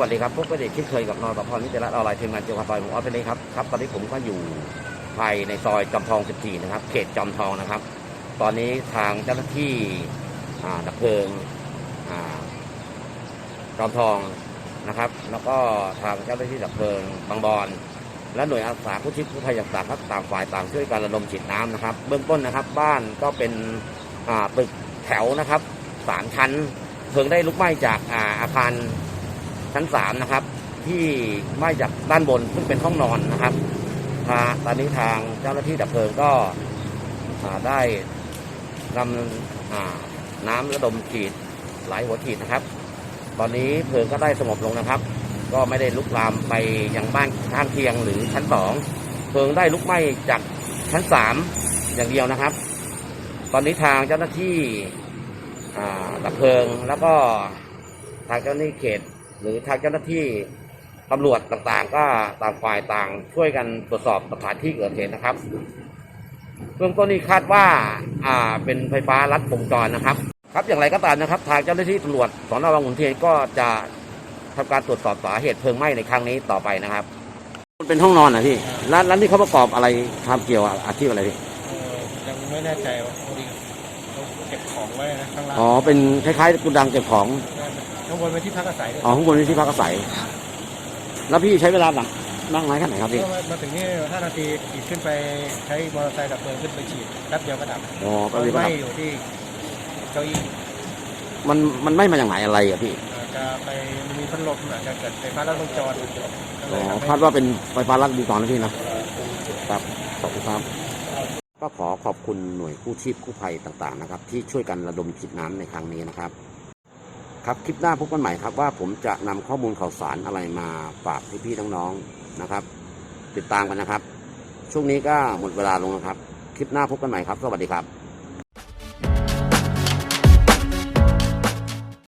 วัสดีครับพบกันอีกเช่เคยกับนอตพรนิจรัตน์ออนไลน์ทีมงานเจียวคาซอยผมออฟเป็นเลยครับครับตอนนี้ผมก็อยู่ภายในซอยจอมทอง 14 นะครับ เขตจอมทองนะครับ ตอนนี้ทางเจ้าหน้าที่ดับเพลิงจอมทองนะครับ แล้วก็ทางเจ้าหน้าที่ดับเพลิงบางบอนและหน่วยอาสากู้ชีพกู้ภัยต่างๆครับต่างฝ่ายต่างช่วยกันระดมฉีดน้ำนะครับ เบื้องต้นนะครับ บ้านก็เป็นตึกแถวนะครับสามชั้นเพลิงได้ลุกไหม้จากอาอาคาร ชั้นสามนะครับ ที่ไหม้จากด้านบนซึ่งเป็นห้องนอนนะครับทาตอนนี้ทางเจ้าหน้าที่ดับเพลิงก็ได้นำน้ำระดมฉีดหลายหัวฉีดนะครับ ตอนนี้เพลิงก็ได้สงบลงนะครับ ก็ไม่ได้ลุกลามไปยังบ้านข้างเคียงหรือชั้นสองเพลิงได้ลุกไหม้จากชั้นสามอย่างเดียวนะครับ ตอนนี้ทางเจ้าหน้าที่ดับเพลิงแล้วก็ทางเจ้าหน้าที่เขต หรือทางเจ้าหน้าที่ตำรวจต่างๆ ก็ต่างฝ่ายต่างช่วยกันตรวจสอบสถานที่เกิดเหตุนะครับเบื้องต้นนี้คาดว่าอ่าเป็นไฟฟ้ารัดวงจรนะครับ ครับอย่างไรก็ตามนะครับ ทางเจ้าหน้าที่ตำรวจสอนอบางขุนเทียนก็จะทำการตรวจสอบสาเหตุเพลิงไหม้ในครั้งนี้ต่อไปนะครับมันเป็นห้องนอนนะพี่ร้านร้านที่เขาประกอบอะไรทำเกี่ยวกับอาชีพอะไรพี่เออยังไม่แน่ใจว่าพอดีเขาเก็บของไว้นะข้างล่างอ๋อเป็นคล้ายๆกุดังเก็บของข้างบนเป็นที่พักอาศัยด้วยอ๋อข้างบนนี่ที่พักอาศัย แล้วพี่ใช้เวลาหลังนั่งไหนแค่ไหนครับพี่ ก็มามาถึงนี่5นาทีขี่ขึ้นไปใช้มอเตอร์ไซค์ดับเพลิงขึ้นไปฉีดแป๊บเดียวก็ดับอ๋อก็ก็เลยก็ไหม้ดับอยู่ที่เก้าอี้มันมันไม่มาจากไหนอะไรอะพี่ อาจจะไปมีพัดลมอาจจะเกิดไฟฟ้าลัดวงจรก็เลอ๋อยทำให้ คาดว่าเป็นไฟฟ้ารัดวงจรนะพี่นะครับขอบคุณครับ ก็ขอขอบคุณหน่วยกู้ชีพกู้ภัยต่างๆนะครับ ที่ช่วยกันระดมฉีดน้ำในครั้งนี้นะครับ ครับคลิปหน้าพบกันใหม่ครับว่าผมจะนำข้อมูลข่าวสารอะไรมาฝากพี่ๆน้องๆนะครับ ติดตามกันนะครับ ช่วงนี้ก็หมดเวลาลงแล้วครับ คลิปหน้าพบกันใหม่ครับ สวัสดีครับ